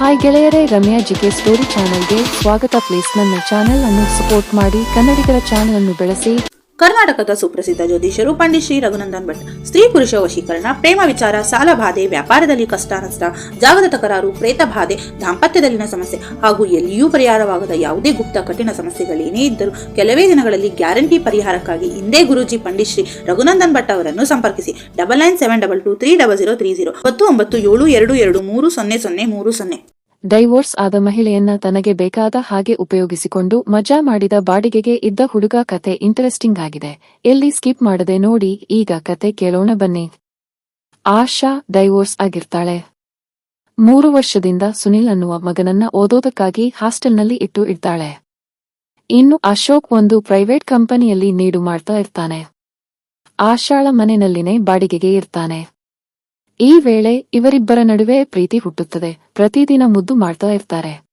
Hi ಗೆಳೆಯರೇ, Ramya GK story ಚಾನೆಲ್ಗೆ ಸ್ವಾಗತ. ಪ್ಲೀಸ್ ನನ್ನ ಚಾನೆಲ್ ಅನ್ನು ಸಪೋರ್ಟ್ ಮಾಡಿ. ಕನ್ನಡಿಗರ ಚಾನೆಲ್ ಅನ್ನು ಬೆಳೆಸಿ. ಕರ್ನಾಟಕದ ಸುಪ್ರಸಿದ್ಧ ಜ್ಯೋತಿಷರು ಪಂಡಿತ್ ಶ್ರೀ ರಘುನಂದನ್ ಭಟ್. ಸ್ತ್ರೀ ಪುರುಷ ವಶೀಕರಣ, ಪ್ರೇಮ ವಿಚಾರ, ಸಾಲ ಬಾಧೆ, ವ್ಯಾಪಾರದಲ್ಲಿ ಕಷ್ಟ, ನಷ್ಟ ಜಾಗದ ತಕರಾರು ಪ್ರೇತ ಬಾಧೆ, ದಾಂಪತ್ಯದಲ್ಲಿನ ಸಮಸ್ಯೆ ಹಾಗೂ ಎಲ್ಲಿಯೂ ಪರಿಹಾರವಾಗದ ಯಾವುದೇ ಗುಪ್ತ ಕಠಿಣ ಸಮಸ್ಯೆಗಳೇನೇ ಇದ್ದರೂ ಕೆಲವೇ ದಿನಗಳಲ್ಲಿ ಗ್ಯಾರಂಟಿ ಪರಿಹಾರಕ್ಕಾಗಿ ಇಂದೇ ಗುರುಜಿ ಪಂಡಿತ್ ಶ್ರೀ ರಘುನಂದನ್ ಭಟ್ ಅವರನ್ನು ಸಂಪರ್ಕಿಸಿ. Double nine seven double two three double zero three zero ಹತ್ತು ಒಂಬತ್ತು ಏಳು ಎರಡು ಎರಡು ಮೂರು ಸೊನ್ನೆ ಸೊನ್ನೆ ಮೂರು ಸೊನ್ನೆ. ಡೈವೋರ್ಸ್ ಆದ ಮಹಿಳೆಯನ್ನ ತನಗೆ ಬೇಕಾದ ಹಾಗೆ ಉಪಯೋಗಿಸಿಕೊಂಡು ಮಜಾ ಮಾಡಿದ ಬಾಡಿಗೆಗೆ ಇದ್ದ ಹುಡುಗ ಕತೆ ಇಂಟರೆಸ್ಟಿಂಗ್ ಆಗಿದೆ. ಎಲ್ಲಿ ಸ್ಕಿಪ್ ಮಾಡದೆ ನೋಡಿ, ಈಗ ಕತೆ ಕೇಳೋಣ ಬನ್ನಿ. ಆಶಾ ಡೈವೋರ್ಸ್ ಆಗಿರ್ತಾಳೆ. ಮೂರು ವರ್ಷದಿಂದ ಸುನಿಲ್ ಅನ್ನುವ ಮಗನನ್ನ ಓದೋದಕ್ಕಾಗಿ ಹಾಸ್ಟೆಲ್ನಲ್ಲಿ ಇಟ್ಟು ಇರ್ತಾಳೆ ಇನ್ನು ಅಶೋಕ್ ಒಂದು ಪ್ರೈವೇಟ್ ಕಂಪನಿಯಲ್ಲಿ ನೀಡು ಮಾಡ್ತಾ ಇರ್ತಾನೆ. ಆಶಾಳ ಮನೆಯಲ್ಲಿನೇ ಬಾಡಿಗೆಗೆ ಇರ್ತಾನೆ. ಈ ವೇಳೆ ಇವರಿಬ್ಬರ ನಡುವೆ ಪ್ರೀತಿ ಹುಟ್ಟುತ್ತದೆ. ಪ್ರತಿದಿನ ಮುದ್ದು ಮಾಡ್ತಾ ಇರ್ತಾರೆ.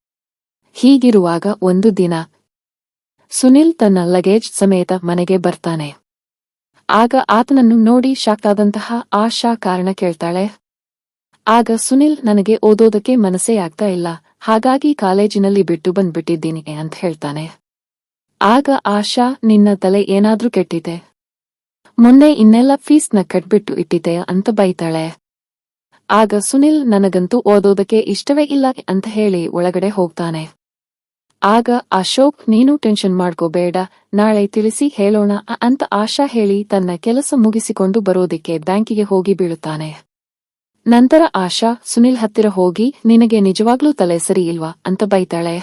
ಹೀಗಿರುವಾಗ ಒಂದು ದಿನ ಸುನಿಲ್ ತನ್ನ ಲಗೇಜ್ ಸಮೇತ ಮನೆಗೆ ಬರ್ತಾನೆ. ಆಗ ಆತನನ್ನು ನೋಡಿ ಶಾಕ್ ಆಶಾ ಕಾರಣ ಕೇಳ್ತಾಳೆ. ಆಗ ಸುನಿಲ್ ನನಗೆ ಓದೋದಕ್ಕೆ ಮನಸ್ಸೇ ಆಗ್ತಾ ಇಲ್ಲ. ಹಾಗಾಗಿ ಕಾಲೇಜಿನಲ್ಲಿ ಬಿಟ್ಟು ಬಂದ್ಬಿಟ್ಟಿದ್ದೀನಿ ಅಂತ ಹೇಳ್ತಾನೆ. ಆಗ ಆಶಾ, ನಿನ್ನ ತಲೆ ಏನಾದ್ರೂ ಕೆಟ್ಟಿದೆ. ಮುಂದೆ ಇನ್ನೆಲ್ಲ ಫೀಸ್ನ ಕಟ್ಬಿಟ್ಟು ಇಟ್ಟಿದೆ ಅಂತ ಬೈತಾಳೆ. ಆಗ ಸುನಿಲ್ ನನಗಂತೂ ಓದೋದಕ್ಕೆ ಇಷ್ಟವೇ ಇಲ್ಲ ಅಂತ ಹೇಳಿ ಒಳಗಡೆ ಹೋಗ್ತಾನೆ. ಆಗ ಅಶೋಕ್, ನೀನು ಟೆನ್ಷನ್ ಮಾಡ್ಕೋಬೇಡ, ನಾಳೆ ತಿಳಿಸಿ ಹೇಳೋಣ ಅಂತ ಆಶಾ ಹೇಳಿ ತನ್ನ ಕೆಲಸ ಮುಗಿಸಿಕೊಂಡು ಬರೋದಿಕ್ಕೆ ಬ್ಯಾಂಕಿಗೆ ಹೋಗಿ ಬೀಳುತ್ತಾನೆ. ನಂತರ ಆಶಾ, ಸುನಿಲ್ ಹತ್ತಿರ ಹೋಗಿ, ನಿನಗೆ ನಿಜವಾಗ್ಲೂ ತಲೆ ಸರಿ ಇಲ್ವಾ ಅಂತ ಬೈತಾಳೆ.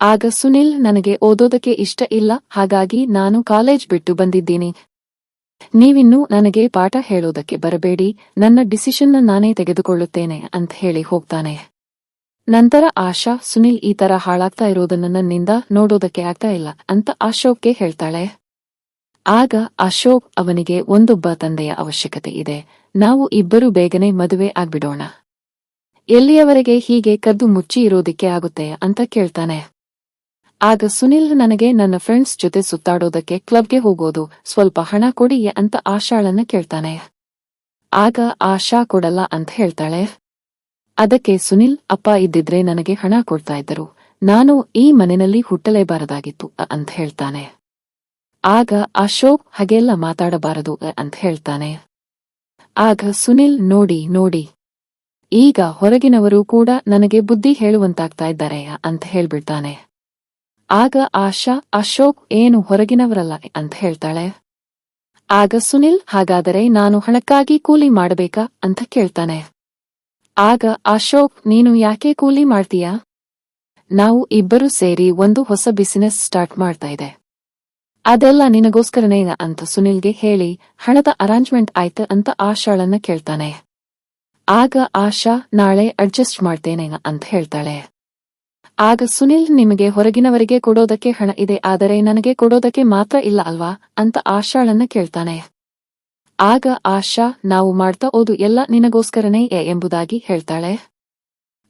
ಆಗ ಸುನಿಲ್, ನನಗೆ ಓದೋದಕ್ಕೆ ಇಷ್ಟ ಇಲ್ಲ, ಹಾಗಾಗಿ ನಾನು ಕಾಲೇಜ್ ಬಿಟ್ಟು ಬಂದಿದ್ದೀನಿ. ನೀವಿನ್ನೂ ನನಗೆ ಪಾಠ ಹೇಳೋದಕ್ಕೆ ಬರಬೇಡಿ. ನನ್ನ ಡಿಸಿಷನ್ನ ನಾನೇ ತೆಗೆದುಕೊಳ್ಳುತ್ತೇನೆ ಅಂತ ಹೇಳಿ ಹೋಗ್ತಾನೆ. ನಂತರ ಆಶಾ, ಸುನಿಲ್ ಈ ತರ ಹಾಳಾಗ್ತಾ ಇರೋದನ್ನ ನನ್ನಿಂದ ನೋಡೋದಕ್ಕೆ ಆಗ್ತಾ ಇಲ್ಲ ಅಂತ ಅಶೋಕ್ಗೆ ಹೇಳ್ತಾಳೆ. ಆಗ ಅಶೋಕ್ ಅವನಿಗೆ ಒಂದೊಬ್ಬ ತಂದೆಯ ಅವಶ್ಯಕತೆ ಇದೆ. ನಾವು ಇಬ್ಬರು ಬೇಗನೆ ಮದುವೆ ಆಗ್ಬಿಡೋಣ. ಎಲ್ಲಿಯವರೆಗೆ ಹೀಗೆ ಕದ್ದು ಮುಚ್ಚಿ ಇರೋದಿಕ್ಕೆ ಆಗುತ್ತೆ ಅಂತ ಕೇಳ್ತಾನೆ. ಆಗ ಸುನಿಲ್ ನನಗೆ, ನನ್ನ ಫ್ರೆಂಡ್ಸ್ ಜೊತೆ ಸುತ್ತಾಡೋದಕ್ಕೆ ಕ್ಲಬ್ಗೆ ಹೋಗೋದು, ಸ್ವಲ್ಪ ಹಣ ಕೊಡಿ ಅಂತ ಆಶಾಳನ್ನ ಕೇಳ್ತಾನೆ. ಆಗ ಆಶಾ ಕೊಡಲ್ಲ ಅಂತ ಹೇಳ್ತಾಳೆ. ಅದಕ್ಕೆ ಸುನಿಲ್, ಅಪ್ಪ, ಇದ್ದಿದ್ರೆ ನನಗೆ ಹಣ ಕೊಡ್ತಾ ಇದ್ದರು. ನಾನು ಈ ಮನೆಯಲ್ಲಿ ಹುಟ್ಟಲೇಬಾರದಾಗಿತ್ತು ಅಂತ ಹೇಳ್ತಾನೆ. ಆಗ ಅಶೋಕ್, ಹಾಗೆಲ್ಲ ಮಾತಾಡಬಾರದು, ಅಂತ ಹೇಳ್ತಾನೆ. ಆಗ ಸುನಿಲ್, ನೋಡಿ ನೋಡಿ. ಈಗ ಹೊರಗಿನವರು ಕೂಡ ನನಗೆ ಬುದ್ಧಿ ಹೇಳುವಂತಾಗ್ತಾ ಇದ್ದಾರೆ, ಅಂತ ಹೇಳ್ಬಿಡ್ತಾನೆ. ಆಗ ಆಶಾ, ಅಶೋಕ್ ಏನು ಹೊರಗಿನವರಲ್ಲ ಅಂತ ಹೇಳ್ತಾಳೆ. ಆಗ ಸುನಿಲ್, ಹಾಗಾದರೆ ನಾನು ಹಣಕ್ಕಾಗಿ ಕೂಲಿ ಮಾಡಬೇಕಾ ಅಂತ ಕೇಳ್ತಾನೆ. ಆಗ ಅಶೋಕ್, ನೀನು ಯಾಕೆ ಕೂಲಿ ಮಾಡ್ತೀಯಾ? ನಾವು ಇಬ್ಬರು ಸೇರಿ ಒಂದು ಹೊಸ ಬಿಸಿನೆಸ್ ಸ್ಟಾರ್ಟ್ ಮಾಡ್ತಾ ಇದೆ. ಅದೆಲ್ಲ ನಿನಗೋಸ್ಕರನೇ ಅಂತ ಸುನಿಲ್ಗೆ ಹೇಳಿ, ಹಣದ ಅರೇಂಜ್ಮೆಂಟ್ ಆಯ್ತು ಅಂತ ಆಶಾಳನ್ನ ಕೇಳ್ತಾನೆ. ಆಗ ಆಶಾ, ನಾಳೆ ಅಡ್ಜಸ್ಟ್ ಮಾಡ್ತೇನೆ ಅಂತ ಹೇಳ್ತಾಳೆ. ಆಗ ಸುನಿಲ್ ನಿಮಗೆ ಹೊರಗಿನವರಿಗೆ ಕೊಡೋದಕ್ಕೆ ಹಣ ಇದೆ, ಆದರೆ ನನಗೆ ಕೊಡೋದಕ್ಕೆ ಮಾತ್ರ ಇಲ್ಲ ಅಲ್ವಾ? ಅಂತ ಆಶಾಳನ್ನ ಕೇಳ್ತಾನೆ. ಆಗ ಆಶಾ, ನಾವು ಮಾಡ್ತಾ ಓದು ಎಲ್ಲ ನಿನಗೋಸ್ಕರನೇ ಎಂಬುದಾಗಿ ಹೇಳ್ತಾಳೆ.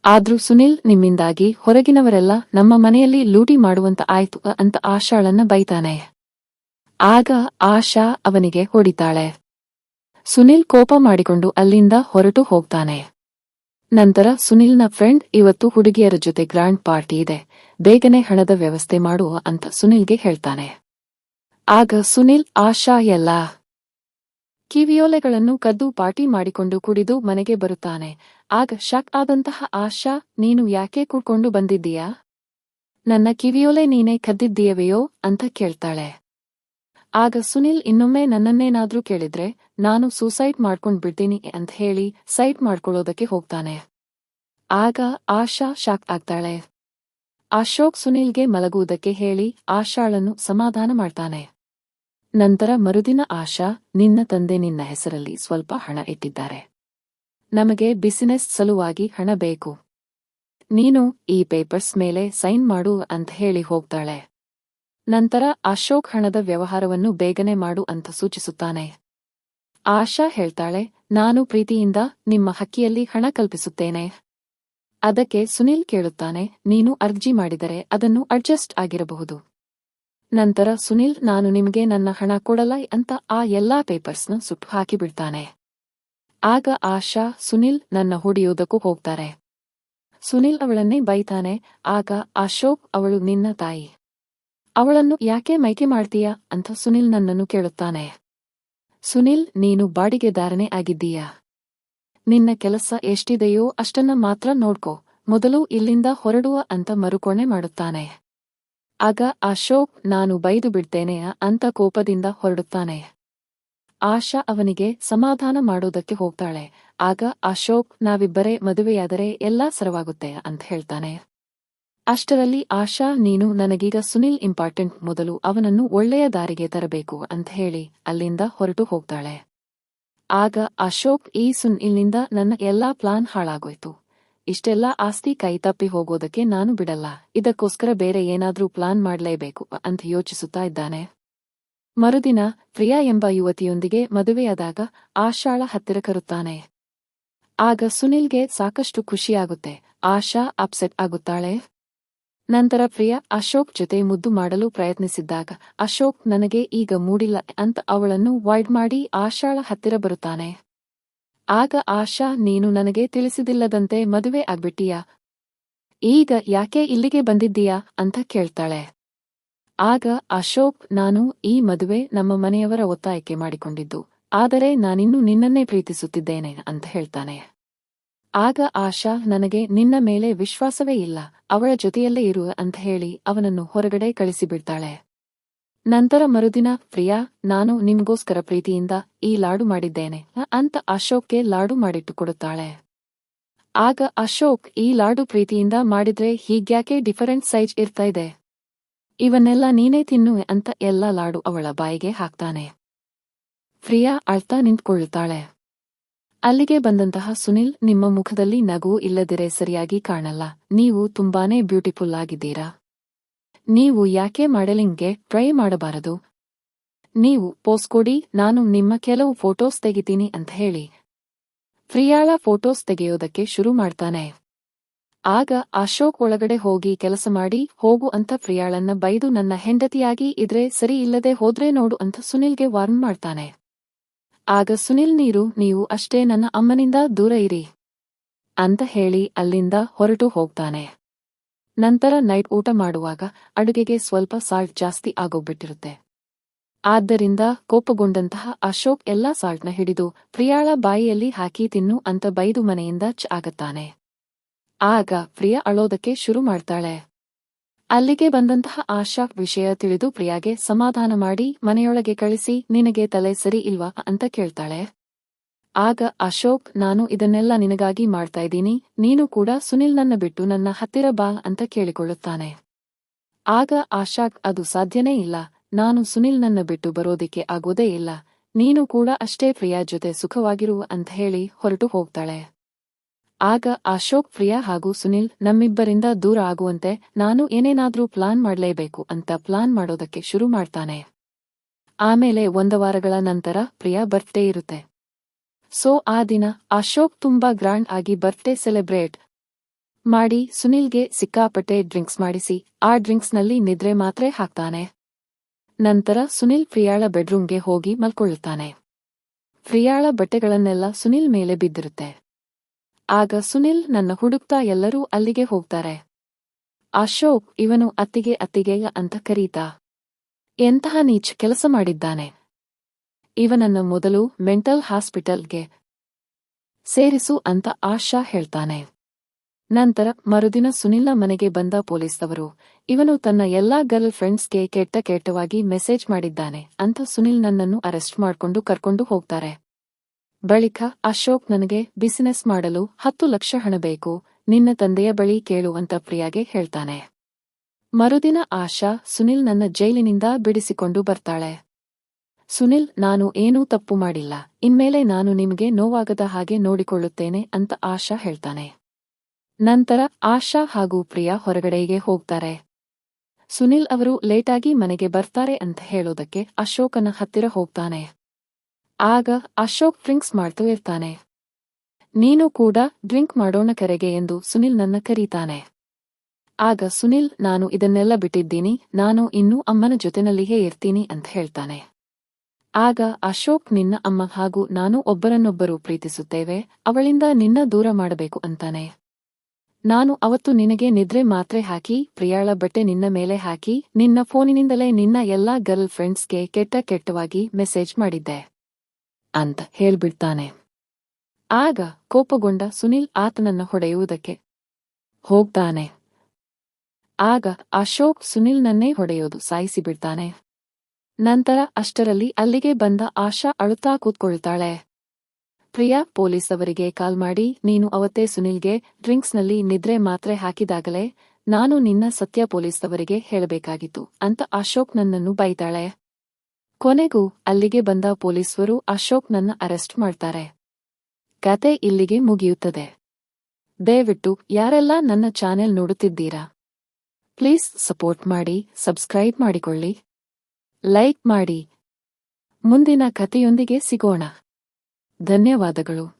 ಆದ್ರೂ ಸುನಿಲ್ ನಿಮ್ಮಿಂದಾಗಿ ಹೊರಗಿನವರೆಲ್ಲ ನಮ್ಮ ಮನೆಯಲ್ಲಿ ಲೂಟಿ ಮಾಡುವಂತ ಆಯ್ತು ಅಂತ ಆಶಾಳನ್ನ ಬೈತಾನೆ. ಆಗ ಆಶಾ ಅವನಿಗೆ ಹೊಡಿತಾಳೆ. ಸುನಿಲ್ ಕೋಪ ಮಾಡಿಕೊಂಡು ಅಲ್ಲಿಂದ ಹೊರಟು ಹೋಗ್ತಾನೆ. ನಂತರ ಸುನಿಲ್ನ ಫ್ರೆಂಡ್ ಇವತ್ತು ಹುಡುಗಿಯರ ಜೊತೆ ಗ್ರ್ಯಾಂಡ್ ಪಾರ್ಟಿ ಇದೆ. ಬೇಗನೆ ಹಣದ ವ್ಯವಸ್ಥೆ ಮಾಡುವ ಅಂತ ಸುನಿಲ್ಗೆ ಹೇಳ್ತಾನೆ. ಆಗ ಸುನಿಲ್, ಆಶಾ ಎಲ್ಲ ಕಿವಿಯೋಲೆಗಳನ್ನು ಕದ್ದು ಪಾರ್ಟಿ ಮಾಡಿಕೊಂಡು ಕುಡಿದು ಮನೆಗೆ ಬರುತ್ತಾನೆ. ಆಗ ಶಾಕ್ ಆದಂತಹ ಆಶಾ, ನೀನು ಯಾಕೆ ಕುಡ್ಕೊಂಡು ಬಂದಿದ್ದೀಯಾ? ನನ್ನ ಕಿವಿಯೋಲೆ ನೀನೇ ಕದ್ದಿದ್ದೀಯವೆಯೋ? ಅಂತ ಕೇಳ್ತಾಳೆ. ಆಗ ಸುನಿಲ್ ಇನ್ನೊಮ್ಮೆ ನನ್ನನ್ನೇನಾದ್ರೂ ಕೇಳಿದ್ರೆ, ನಾನು ಸೂಸೈಡ್ ಮಾಡ್ಕೊಂಡ್ ಬಿಡ್ತೀನಿ ಅಂತ ಹೇಳಿ ಸೈಟ್ ಮಾಡ್ಕೊಳ್ಳೋದಕ್ಕೆ ಹೋಗ್ತಾನೆ. ಆಗ ಆಶಾ ಶಾಕ್ ಆಗ್ತಾಳೆ. ಅಶೋಕ್ ಸುನಿಲ್ಗೆ ಮಲಗುವುದಕ್ಕೆ ಹೇಳಿ ಆಶಾಳನ್ನು ಸಮಾಧಾನ ಮಾಡ್ತಾನೆ. ನಂತರ ಮರುದಿನ ಆಶಾ, ನಿನ್ನ ತಂದೆ ನಿನ್ನ ಹೆಸರಲ್ಲಿ ಸ್ವಲ್ಪ ಹಣ ಇಟ್ಟಿದ್ದಾರೆ. ನಮಗೆ ಬಿಸಿನೆಸ್ ಸಲುವಾಗಿ ಹಣ ಬೇಕು. ನೀನು ಈ ಪೇಪರ್ಸ್ ಮೇಲೆ ಸೈನ್ ಮಾಡು ಅಂತ ಹೇಳಿ ಹೋಗ್ತಾಳೆ. ನಂತರ ಅಶೋಕ್ ಹಣದ ವ್ಯವಹಾರವನ್ನು ಬೇಗನೆ ಮಾಡು ಅಂತ ಸೂಚಿಸುತ್ತಾನೆ. ಆಶಾ ಹೇಳ್ತಾಳೆ, ನಾನು ಪ್ರೀತಿಯಿಂದ ನಿಮ್ಮ ಹಕ್ಕಿಯಲ್ಲಿ ಹಣ ಕಲ್ಪಿಸುತ್ತೇನೆ. ಅದಕ್ಕೆ ಸುನಿಲ್ ಕೇಳುತ್ತಾನೆ, ನೀನು ಅರ್ಜಿ ಮಾಡಿದರೆ ಅದನ್ನು ಅಡ್ಜಸ್ಟ್ ಆಗಿರಬಹುದು. ನಂತರ ಸುನಿಲ್, ನಾನು ನಿಮಗೆ ನನ್ನ ಹಣ ಕೊಡಲ್ಲ ಅಂತ ಆ ಎಲ್ಲಾ ಪೇಪರ್ಸ್ನ ಸುಟ್ಟು ಹಾಕಿಬಿಡ್ತಾನೆ. ಆಗ ಆಶಾ, ಸುನಿಲ್ ನನ್ನ ಹೊಡೆಯೋದಕ್ಕೂ ಹೋಗ್ತಾರೆ. ಸುನಿಲ್ ಅವಳನ್ನೇ ಬೈತಾನೆ, ಆಗ ಅಶೋಕ್, ಅವಳು ನಿನ್ನ ತಾಯಿ. ಅವಳನ್ನು ಯಾಕೆ ಮೈಕೆ ಮಾಡ್ತೀಯಾ ಅಂತ ಸುನಿಲ್ ನನ್ನನ್ನು ಕೇಳುತ್ತಾನೆ. ಸುನಿಲ್, ನೀನು ಬಾಡಿಗೆದಾರನೇ ಆಗಿದ್ದೀಯಾ? ನಿನ್ನ ಕೆಲಸ ಎಷ್ಟಿದೆಯೋ ಅಷ್ಟನ್ನ ಮಾತ್ರ ನೋಡ್ಕೋ. ಮೊದಲು ಇಲ್ಲಿಂದ ಹೊರಡುವ ಅಂತ ಮರುಕೋಣೆ ಮಾಡುತ್ತಾನೆ. ಆಗ ಅಶೋಕ್ ನಾನು ಬೈದು ಬಿಡ್ತೇನೆ ಅಂತ ಕೋಪದಿಂದ ಹೊರಡುತ್ತಾನೆ. ಆಶಾ ಅವನಿಗೆ ಸಮಾಧಾನ ಮಾಡೋದಕ್ಕೆ ಹೋಗ್ತಾಳೆ. ಆಗ ಅಶೋಕ್ ನಾವಿಬ್ಬರೇ ಮದುವೆಯಾದರೆ ಎಲ್ಲಾ ಸರವಾಗುತ್ತೆ ಅಂತ ಹೇಳ್ತಾನೆ. ಅಷ್ಟರಲ್ಲಿ ಆಶಾ, ನೀನು ನನಗೀಗ ಸುನಿಲ್ ಇಂಪಾರ್ಟೆಂಟ್ ಮೊದಲು ಅವನನ್ನು ಒಳ್ಳೆಯ ದಾರಿಗೆ ತರಬೇಕು ಅಂತ ಹೇಳಿ ಅಲ್ಲಿಂದ ಹೊರಟು ಹೋಗ್ತಾಳೆ. ಆಗ ಅಶೋಕ್, ಈ ಸುನಿಲ್ನಿಂದ ನನ್ನ ಎಲ್ಲಾ ಪ್ಲಾನ್ ಹಾಳಾಗೋಯ್ತು. ಇಷ್ಟೆಲ್ಲ ಆಸ್ತಿ ಕೈತಪ್ಪಿ ಹೋಗೋದಕ್ಕೆ ನಾನು ಬಿಡಲ್ಲ. ಇದಕ್ಕೋಸ್ಕರ ಬೇರೆ ಏನಾದ್ರೂ ಪ್ಲಾನ್ ಮಾಡಲೇಬೇಕು ಅಂತ ಯೋಚಿಸುತ್ತಾ ಇದ್ದಾನೆ. ಮರುದಿನ ಪ್ರಿಯಾ ಎಂಬ ಯುವತಿಯೊಂದಿಗೆ ಮದುವೆಯಾದಾಗ ಆಶಾಳ ಹತ್ತಿರ ಕರುತ್ತಾನೆ. ಆಗ ಸುನಿಲ್ಗೆ ಸಾಕಷ್ಟು ಖುಷಿಯಾಗುತ್ತೆ. ಆಶಾ ಅಪ್ಸೆಟ್ ಆಗುತ್ತಾಳೆ. ನಂತರ ಪ್ರಿಯಾ, ಅಶೋಕ್ ಜೊತೆ ಮುದ್ದು ಮಾಡಲು ಪ್ರಯತ್ನಿಸಿದ್ದಾಗ, ಅಶೋಕ್, ನನಗೆ ಈಗ ಮೂಡಿಲ್ಲ ಅಂತ ಅವಳನ್ನು ವಾಯ್ಡ್ ಮಾಡಿ ಆಶಾಳ ಹತ್ತಿರ ಬರುತ್ತಾನೆ. ಆಗ ಆಶಾ, ನೀನು ನನಗೆ ತಿಳಿಸಿದಿಲ್ಲದಂತೆ ಮದುವೆ ಆಗ್ಬಿಟ್ಟೀಯಾ? ಈಗ ಯಾಕೆ ಇಲ್ಲಿಗೆ ಬಂದಿದ್ದೀಯಾ? ಅಂತ ಕೇಳ್ತಾಳೆ. ಆಗ, ಅಶೋಕ್, ನಾನು ಈ ಮದುವೆ ನಮ್ಮ ಮನೆಯವರ ಒತ್ತಾಯಕ್ಕೆ ಮಾಡಿಕೊಂಡಿದ್ದು. ಆದರೆ ನಾನಿನ್ನೂ ನಿನ್ನನ್ನೇ ಪ್ರೀತಿಸುತ್ತಿದ್ದೇನೆ ಅಂತ ಹೇಳ್ತಾನೆ. ಆಗ ಆಶಾ, ನನಗೆ ನಿನ್ನ ಮೇಲೆ ವಿಶ್ವಾಸವೇ ಇಲ್ಲ ಅವಳ ಜೊತೆಯಲ್ಲೇ ಇರು ಅಂತ ಹೇಳಿ ಅವನನ್ನು ಹೊರಗಡೆ ಕಳಿಸಿಬಿಡ್ತಾಳೆ. ನಂತರ ಮರುದಿನ, ಪ್ರಿಯಾ, ನಾನು ನಿಮ್ಗೋಸ್ಕರ ಪ್ರೀತಿಯಿಂದ ಈ ಲಾಡು ಮಾಡಿದ್ದೇನೆ ಅಂತ ಅಶೋಕ್ಗೆ ಲಾಡು ಮಾಡಿಟ್ಟುಕೊಡುತ್ತಾಳೆ ಆಗ ಅಶೋಕ್ ಈ ಲಾಡು ಪ್ರೀತಿಯಿಂದ ಮಾಡಿದ್ರೆ ಹೀಗ್ಯಾಕೆ ಡಿಫರೆಂಟ್ ಸೈಜ್ ಇರ್ತಾ ಇದೆ? ಇವನ್ನೆಲ್ಲ ನೀನೇ ತಿನ್ನು ಅಂತ ಎಲ್ಲ ಲಾಡು ಅವಳ ಬಾಯಿಗೆ ಹಾಕ್ತಾನೆ. ಪ್ರಿಯಾ ಅಳ್ತಾ ನಿಂತ್ಕೊಳ್ಳುತ್ತಾಳೆ. ಅಲ್ಲಿಗೆ ಬಂದಂತಹ ಸುನಿಲ್, ನಿಮ್ಮ ಮುಖದಲ್ಲಿ ನಗು ಇಲ್ಲದಿರೆ ಸರಿಯಾಗಿ ಕಾಣಲ್ಲ. ನೀವು ತುಂಬಾನೇ ಬ್ಯೂಟಿಫುಲ್ ಆಗಿದ್ದೀರಾ. ನೀವು ಯಾಕೆ ಮಾಡೆಲಿಂಗ್ಗೆ ಟ್ರೈ ಮಾಡಬಾರದು. ನೀವು ಪೋಸ್ ಕೊಡಿ, ನಾನು ನಿಮ್ಮ ಕೆಲವು ಫೋಟೋಸ್ ತೆಗಿತೀನಿ ಅಂತ ಹೇಳಿ. ಪ್ರಿಯಾಳ ಫೋಟೋಸ್ ತೆಗೆಯೋದಕ್ಕೆ ಶುರು ಮಾಡ್ತಾನೆ. ಆಗ ಅಶೋಕ್ ಒಳಗಡೆ ಹೋಗಿ ಕೆಲಸ ಮಾಡಿ, ಹೋಗು ಅಂತ ಪ್ರಿಯಾಳನ್ನ ಬೈದು ನನ್ನ ಹೆಂಡತಿಯಾಗಿ ಇದ್ರೆ ಸರಿ ಇಲ್ಲದೆ ಹೋದ್ರೆ ನೋಡು ಅಂತ ಸುನಿಲ್ಗೆ ವಾರ್ನ್ ಮಾಡ್ತಾನೆ. ಆಗ ಸುನಿಲ್ ನೀರು, ನೀವು ಅಷ್ಟೇ ನನ್ನ ಅಮ್ಮನಿಂದ ದೂರ ಇರಿ ಅಂತ ಹೇಳಿ ಅಲ್ಲಿಂದ ಹೊರಟು ಹೋಗ್ತಾನೆ. ನಂತರ ನೈಟ್ ಊಟ ಮಾಡುವಾಗ ಅಡುಗೆಗೆ ಸ್ವಲ್ಪ ಸಾಲ್ಟ್ ಜಾಸ್ತಿ ಆಗೋಗ್ಬಿಟ್ಟಿರುತ್ತೆ. ಆದ್ದರಿಂದ ಕೋಪಗೊಂಡಂತಹ ಅಶೋಕ್ ಎಲ್ಲಾ ಸಾಲ್ಟ್ನ ಹಿಡಿದು ಪ್ರಿಯಾಳ ಬಾಯಿಯಲ್ಲಿ ಹಾಕಿ ತಿನ್ನು ಅಂತ ಬೈದು ಮನೆಯಿಂದ ಚ ಆಗತ್ತಾನೆ. ಆಗ ಪ್ರಿಯ ಅಳೋದಕ್ಕೆ ಶುರು ಮಾಡ್ತಾಳೆ. ಅಲ್ಲಿಗೆ ಬಂದಂತಹ ಆಶಾ ವಿಷಯ ತಿಳಿದು ಪ್ರಿಯಾಗೆ, ಸಮಾಧಾನ ಮಾಡಿ, ಮನೆಯೊಳಗೆ ಕಳಿಸಿ, ನಿನಗೆ ತಲೆ ಸರಿ ಇಲ್ವಾ? ಅಂತ ಕೇಳ್ತಾಳೆ. ಆಗ ಅಶೋಕ್, ನಾನು ಇದನ್ನೆಲ್ಲ ನಿನಗಾಗಿ ಮಾಡ್ತಾ ಇದ್ದೀನಿ, ನೀನು ಕೂಡ ಸುನಿಲ್ನನ್ನ ಬಿಟ್ಟು ನನ್ನ ಹತ್ತಿರ ಬಾ ಅಂತ ಕೇಳಿಕೊಳ್ಳುತ್ತಾನೆ. ಆಗ ಆಶಾಕ್ ಅದು ಸಾಧ್ಯನೇ ಇಲ್ಲ, ನಾನು ಸುನಿಲ್ನನ್ನ ಬಿಟ್ಟು ಬರೋದಿಕ್ಕೆ ಆಗೋದೇ ಇಲ್ಲ, ನೀನು ಕೂಡ ಅಷ್ಟೇ ಪ್ರಿಯಾ ಜೊತೆ ಸುಖವಾಗಿರು ಅಂತ ಹೇಳಿ ಹೊರಟು ಹೋಗ್ತಾಳೆ. ಆಗ ಅಶೋಕ್, ಪ್ರಿಯಾ ಹಾಗೂ ಸುನಿಲ್ ನಮ್ಮಿಬ್ಬರಿಂದ ದೂರ ಆಗುವಂತೆ ನಾನು ಏನೇನಾದ್ರೂ ಪ್ಲಾನ್ ಮಾಡಲೇಬೇಕು ಅಂತ ಪ್ಲಾನ್ ಮಾಡೋದಕ್ಕೆ ಶುರು ಮಾಡ್ತಾನೆ. ಆಮೇಲೆ ಒಂದು ವಾರಗಳ ನಂತರ ಪ್ರಿಯಾ ಬರ್ತ್ಡೇ ಇರುತ್ತೆ. ಸೊ, ಆ ದಿನ ಅಶೋಕ್ ತುಂಬಾ ಗ್ರ್ಯಾಂಡ್ ಆಗಿ ಬರ್ತ್ಡೇ ಸೆಲೆಬ್ರೇಟ್ ಮಾಡಿ ಸುನಿಲ್ಗೆ ಸಿಕ್ಕಾಪಟ್ಟೆ ಡ್ರಿಂಕ್ಸ್ ಮಾಡಿಸಿ, ಆ ಡ್ರಿಂಕ್ಸ್ನಲ್ಲಿ ನಿದ್ರೆ ಮಾತ್ರ ಹಾಕ್ತಾನೆ. ನಂತರ ಸುನಿಲ್ ಪ್ರಿಯಾಳ ಬೆಡ್ರೂಮ್ಗೆ ಹೋಗಿ ಮಲ್ಕೊಳ್ಳುತ್ತಾನೆ. ಪ್ರಿಯಾಳ ಬಟ್ಟೆಗಳನ್ನೆಲ್ಲ ಸುನಿಲ್ ಮೇಲೆ ಬಿದ್ದಿರುತ್ತೆ. ಆಗ ಸುನಿಲ್ ನನ್ನ ಹುಡುಕ್ತಾ ಎಲ್ಲರೂ ಅಲ್ಲಿಗೆ ಹೋಗ್ತಾರೆ. ಅಶೋಕ್, ಇವನು ಅತ್ತಿಗೆ ಅತ್ತಿಗೆಯ ಅಂತ ಕರೀತಾ. ಎಂತಹ ನೀಚ್ ಕೆಲಸ ಮಾಡಿದ್ದಾನೆ. ಇವನನ್ನು ಮೊದಲು ಮೆಂಟಲ್ ಹಾಸ್ಪಿಟಲ್ಗೆ ಸೇರಿಸು ಅಂತ ಆಶಾ ಹೇಳ್ತಾನೆ. ನಂತರ ಮರುದಿನ ಸುನಿಲ್ನ ಮನೆಗೆ ಬಂದ ಪೊಲೀಸ್ನವರು, ಇವನು ತನ್ನ ಎಲ್ಲಾ ಗರ್ಲ್ ಫ್ರೆಂಡ್ಸ್ಗೆ ಕೆಟ್ಟ ಕೆಟ್ಟವಾಗಿ ಮೆಸೇಜ್ ಮಾಡಿದ್ದಾನೆ ಅಂತ ಸುನಿಲ್ ನನ್ನನ್ನು ಅರೆಸ್ಟ್ ಮಾಡ್ಕೊಂಡು ಕರ್ಕೊಂಡು ಹೋಗ್ತಾರೆ. ಬಳಿಕ ಅಶೋಕ್ ನನಗೆ ಬಿಸಿನೆಸ್ ಮಾಡಲು ಹತ್ತು ಲಕ್ಷ ಹಣ ಬೇಕು, ನಿನ್ನ ತಂದೆಯ ಬಳಿ ಕೇಳುವಂತ ಪ್ರಿಯಾಗೆ ಹೇಳ್ತಾನೆ. ಮರುದಿನ ಆಶಾ ಸುನಿಲ್ ನನ್ನ ಜೈಲಿನಿಂದ ಬಿಡಿಸಿಕೊಂಡು ಬರ್ತಾಳೆ. ಸುನಿಲ್, ನಾನು ಏನೂ ತಪ್ಪು ಮಾಡಿಲ್ಲ, ಇನ್ಮೇಲೆ ನಾನು ನಿಮಗೆ ನೋವಾಗದ ಹಾಗೆ ನೋಡಿಕೊಳ್ಳುತ್ತೇನೆ ಅಂತ ಆಶಾ ಹೇಳ್ತಾನೆ. ನಂತರ ಆಶಾ ಹಾಗೂ ಪ್ರಿಯಾ ಹೊರಗಡೆಗೆ ಹೋಗ್ತಾರೆ. ಸುನಿಲ್ ಅವರು ಲೇಟಾಗಿ ಮನೆಗೆ ಬರ್ತಾರೆ ಅಂತ ಹೇಳೋದಕ್ಕೆ ಅಶೋಕನ ಹತ್ತಿರ ಹೋಗ್ತಾನೆ. ಆಗ ಅಶೋಕ್ ಡ್ರಿಂಕ್ಸ್ ಮಾಡ್ತಾ ಇರ್ತಾನೆ. ನೀನು ಕೂಡ ಡ್ರಿಂಕ್ ಮಾಡೋಣ ಕರೆಗೆ ಎಂದು ಸುನಿಲ್ ನನ್ನ ಕರೀತಾನೆ. ಆಗ ಸುನಿಲ್, ನಾನು ಇದನ್ನೆಲ್ಲ ಬಿಟ್ಟಿದ್ದೀನಿ, ನಾನು ಇನ್ನೂ ಅಮ್ಮನ ಜೊತೆನಲ್ಲಿಯೇ ಇರ್ತೀನಿ ಅಂತ ಹೇಳ್ತಾನೆ. ಆಗ ಅಶೋಕ್, ನಿನ್ನ ಅಮ್ಮ ಹಾಗೂ ನಾನು ಒಬ್ಬರನ್ನೊಬ್ಬರು ಪ್ರೀತಿಸುತ್ತೇವೆ, ಅವಳಿಂದ ನಿನ್ನ ದೂರ ಮಾಡಬೇಕು ಅಂತಾನೆ. ನಾನು ಅವತ್ತು ನಿನಗೆ ನಿದ್ರೆ ಮಾತ್ರೆ ಹಾಕಿ, ಪ್ರಿಯಾಳ ಬಟ್ಟೆ ನಿನ್ನ ಮೇಲೆ ಹಾಕಿ, ನಿನ್ನ ಫೋನಿನಿಂದಲೇ ನಿನ್ನ ಎಲ್ಲಾ ಗರ್ಲ್ ಫ್ರೆಂಡ್ಸ್ಗೆ ಕೆಟ್ಟ ಕೆಟ್ಟವಾಗಿ ಮೆಸೇಜ್ ಮಾಡಿದ್ದೆ. ಅಂತ ಹೇಳ್ಬಿಡ್ತಾನೆ. ಆಗ ಕೋಪಗೊಂಡ ಸುನಿಲ್ ಆತನನ್ನ ಹೊಡೆಯುವುದಕ್ಕೆ ಹೋಗ್ತಾನೆ. ಆಗ ಅಶೋಕ್ ಸುನಿಲ್ನನ್ನೇ ಹೊಡೆಯೋದು ಸಾಯಿಸಿಬಿಡ್ತಾನೆ. ನಂತರ ಅಷ್ಟರಲ್ಲಿ ಅಲ್ಲಿಗೆ ಬಂದ ಆಶಾ ಅಳುತ್ತಾ ಕೂತ್ಕೊಳ್ತಾಳೆ. ಪ್ರಿಯಾ ಪೊಲೀಸ್ ಅವರಿಗೆ ಕಾಲ್ ಮಾಡಿ, ನೀನು ಅವತ್ತೇ ಸುನಿಲ್ಗೆ ಡ್ರಿಂಕ್ಸ್ನಲ್ಲಿ ನಿದ್ರೆ ಮಾತ್ರೆ ಹಾಕಿದಾಗಲೇ ನಾನು ನಿನ್ನ ಸತ್ಯ ಪೊಲೀಸ್ ಅವರಿಗೆ ಹೇಳಬೇಕಾಗಿತ್ತು ಅಂತ ಅಶೋಕ್ ನನ್ನನ್ನು ಬೈತಾಳೆ ಕೊನೆಗೂ ಅಲ್ಲಿಗೆ ಬಂದ ಪೊಲೀಸರು ಅಶೋಕ್ ನನ್ನ ಅರೆಸ್ಟ್ ಮಾಡ್ತಾರೆ. ಕತೆ ಇಲ್ಲಿಗೆ ಮುಗಿಯುತ್ತದೆ. ದಯವಿಟ್ಟು ಯಾರೆಲ್ಲ ನನ್ನ ಚಾನೆಲ್ ನೋಡುತ್ತಿದ್ದೀರಾ? ಪ್ಲೀಸ್ ಸಪೋರ್ಟ್ ಮಾಡಿ, ಸಬ್ಸ್ಕ್ರೈಬ್ ಮಾಡಿಕೊಳ್ಳಿ. ಲೈಕ್ ಮಾಡಿ. ಮುಂದಿನ ಕಥೆಯೊಂದಿಗೆ ಸಿಗೋಣ. ಧನ್ಯವಾದಗಳು.